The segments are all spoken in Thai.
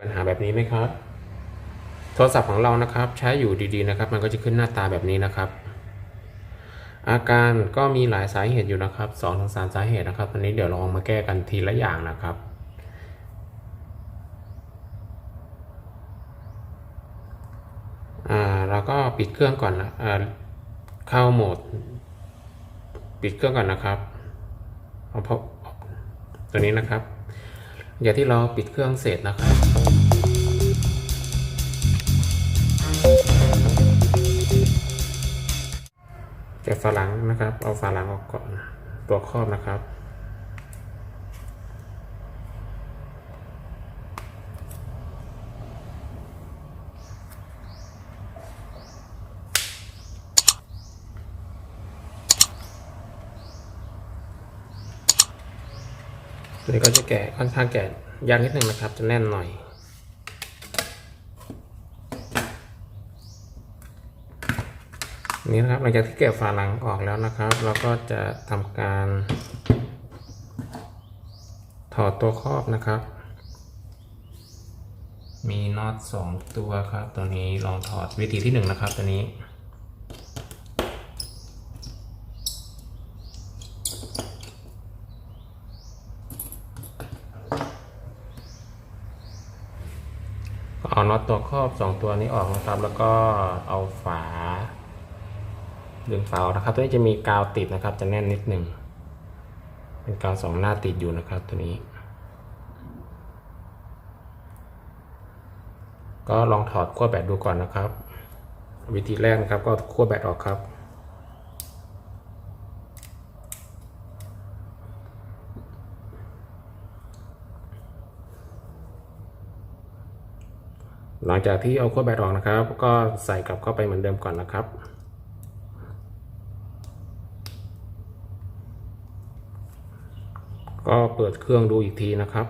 ปัญหาแบบนี้ไหมครับ โทรศัพท์ของเรานะครับ ใช้อยู่ดีๆนะครับ มันก็จะขึ้นหน้าตาแบบนี้นะครับ อาการก็มีหลายสาเหตุอยู่นะครับสองถึงสามสาเหตุนะครับวันนี้เดี๋ยวลองมาแก้กันทีละอย่างนะครับอ่าเราก็ปิดเครื่องก่อนนะเข้าโหมด ปิดเครื่องก่อนนะครับเอาพบตัวนี้นะครับ อย่าที่เราปิดเครื่องเสร็จนะครับ แกะฝาหลังนะครับ เอาฝาหลังออกก่อนตัวครอบนะครับ ตัวนี้ก็จะแกะค่อนข้างแกะยากนิดนึงนะครับ จะแน่นหน่อย นี่นะครับหลังจากที่แกะฝาหลังออกแล้วนะครับ เราก็จะทำการถอดตัวครอบนะครับ มีน็อตสองตัวครับ ตัวนี้ลองถอดวิธีที่หนึ่งนะครับ ตัวนี้ก็เอาน็อตตัวครอบสองตัวนี้ออกนะครับ แล้วก็เอาฝา ดึงฝานะครับ ตัวนี้จะมีกาวติดนะครับ จะแน่นนิดหนึ่ง เป็นกาวสองหน้าติดอยู่นะครับ ตัวนี้ ก็ลองถอดขั้วแบตดูก่อนนะครับ วิธีแรกนะครับก็ขั้วแบตออกครับหลังจากที่เอาขั้วแบตออกนะครับ ก็ใส่กลับเข้าไปเหมือนเดิมก่อนนะครับ ก็ เปิดเครื่องดูอีกทีนะครับ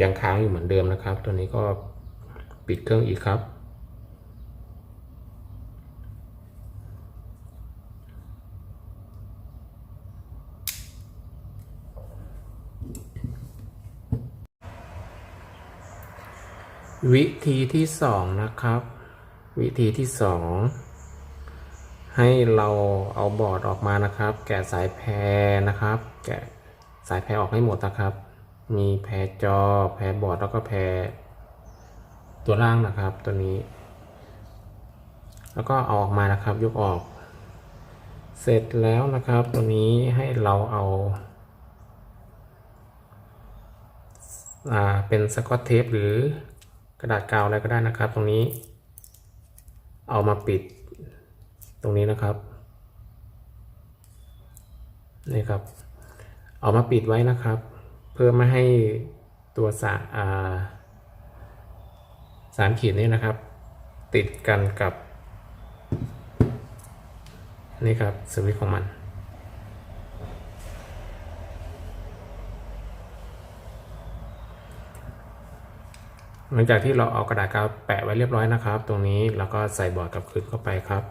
ยังค้างอยู่เหมือนเดิมนะครับ ตัวนี้ก็ปิดเครื่องอีกครับ วิธีที่สองนะครับ วิธีที่สองให้เราเอาบอร์ดออกมานะครับ แกะสายแพรนะครับ แกะสายแพรออกให้หมดนะครับ มีแพรจอ แพรบอร์ดแล้วก็แพรตัวล่างนะครับตัวนี้ แล้วก็เอาออกมานะครับ ยกออก เสร็จแล้วนะครับ ตัวนี้ให้เราเอาอ่าเป็นสกอตเทปหรือ กระดาษกาวอะไรก็ได้นะครับ ตรงนี้ เอามาปิดตรงนี้นะครับนี่ครับ เอามาปิดไว้นะครับ เพื่อไม่ให้ตัวสารอ่าสารขีดนี้นะครับ ติดกันกับ นี่ครับสวิตช์ของมัน หลังจากที่เราเอากระดาษกาวแปะไว้เรียบร้อยนะครับ ตรงนี้แล้วก็ใส่บอร์ดกับคืนเข้าไปครับ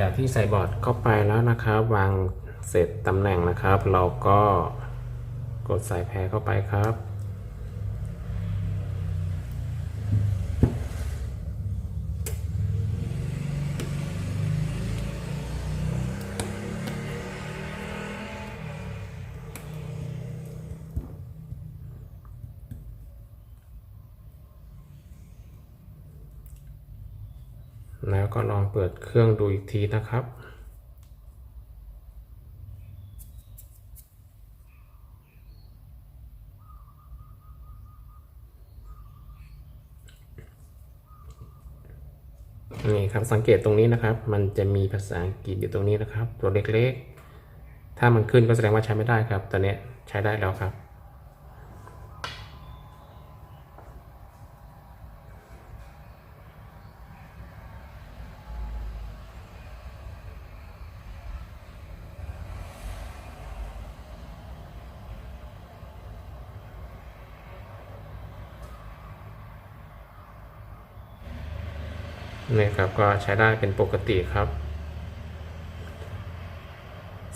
จากที่ใส่บอร์ดเข้าไปแล้วนะครับ วางเสร็จตำแหน่งนะครับ เราก็กดใส่แพรเข้าไปครับ แล้วก็ลอง เปิดเครื่องดูอีกทีนะครับ นี่ครับสังเกตตรงนี้นะครับ มันจะมีภาษาอังกฤษอยู่ตรงนี้นะครับ ตัวเล็กๆ ถ้ามันขึ้นก็แสดงว่าใช้ไม่ได้ครับ ตอนนี้ใช้ได้แล้วครับ นี่ครับก็ใช้ได้เป็นปกติครับ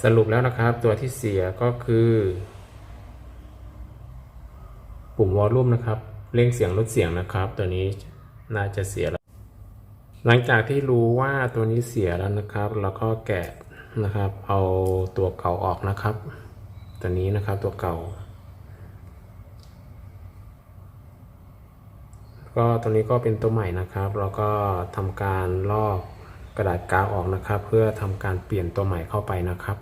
สรุปแล้วนะครับตัวที่เสียก็คือ ปุ่มวอลลุ่มนะครับเร่งเสียงลดเสียงนะครับ ตัวนี้น่าจะเสียแล้ว หลังจากที่รู้ว่าตัวนี้เสียแล้วนะครับ แล้วก็แกะนะครับ เอาตัวเก่าออกนะครับ ตัวนี้นะครับตัวเก่า ก็ตัวนี้ก็เป็นตัวใหม่นะครับ แล้วก็ทำการลอกกระดาษกาวออกนะครับ เพื่อทำการเปลี่ยนตัวใหม่เข้าไปนะครับ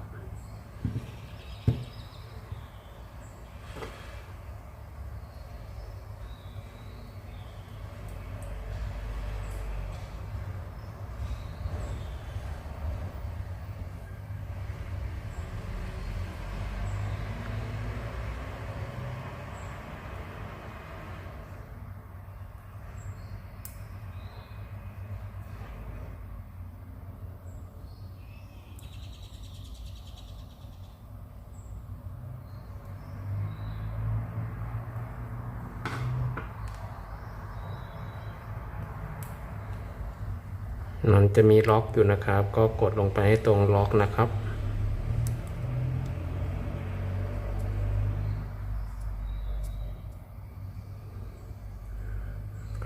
มันจะมีล็อกอยู่นะครับ ก็กดลงไปให้ตรงล็อกนะครับ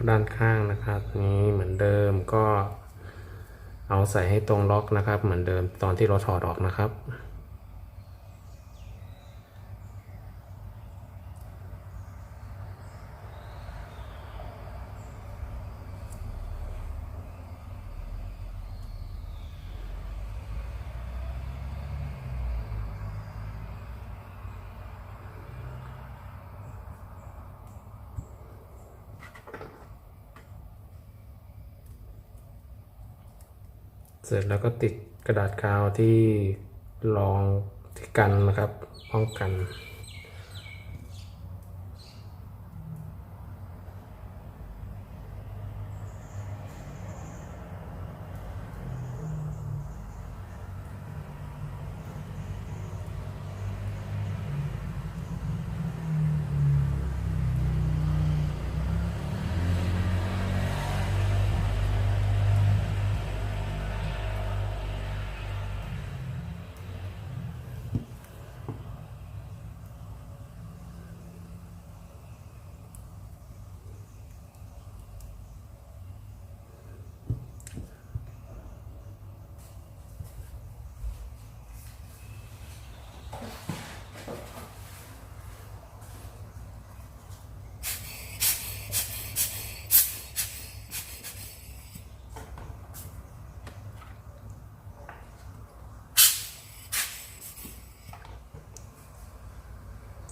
ด้านข้างนะครับ นี้เหมือนเดิมก็เอาใส่ให้ตรงล็อกนะครับ เหมือนเดิมตอนที่เราถอดออกนะครับ เสร็จแล้วก็ติดกระดาษกาวที่รองที่กันนะครับป้องกัน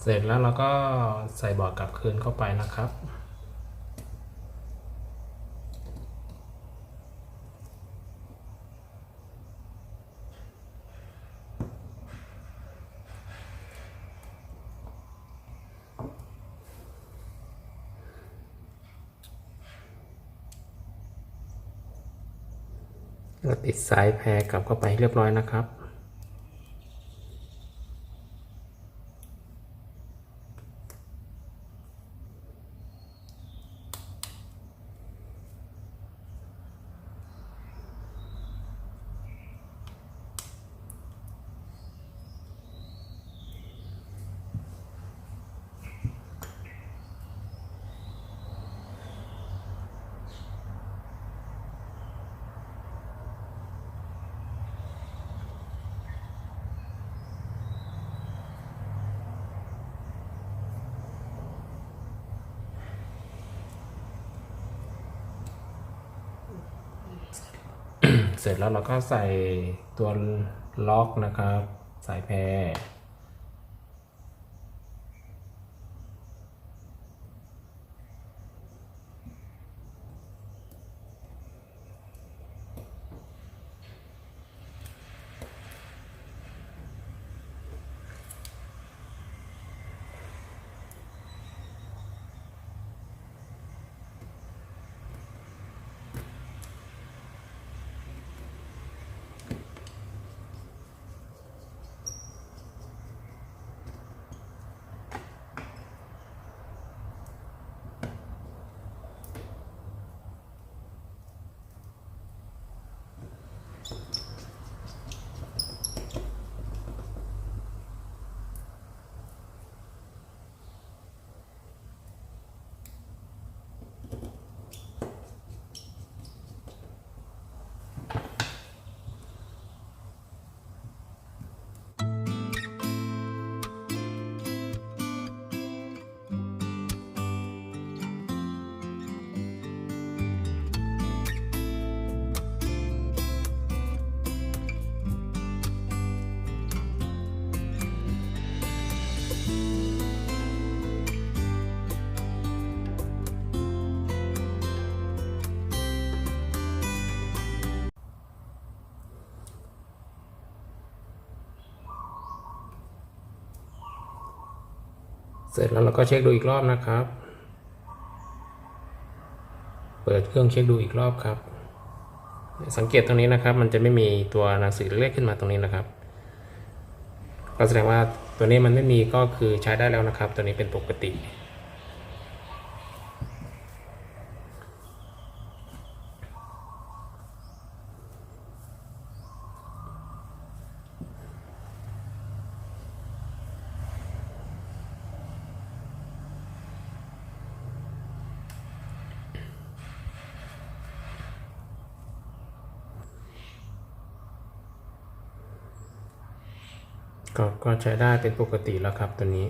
เสร็จแล้วเราก็ใส่บอร์ดกลับคืนเข้าไปนะครับก็ติดสายแพรกลับเข้าไปเรียบร้อยนะครับ น สร็จแล้วเราก็ใส่ตัวล็อกนะครับ สายแพร เสร็จแล้วเราก็เช็คดูอีกรอบนะครับ เปิดเครื่องเช็คดูอีกรอบครับ สังเกตตรงนี้นะครับ มันจะไม่มีตัวหนังสือเลขขึ้นมาตรงนี้นะครับ ก็แสดงว่าตัวนี้มันไม่มีก็คือใช้ได้แล้วนะครับ ตัวนี้เป็นปกติ ก็ก็ใช้ได้เป็นปกติแล้วครับตัวนี้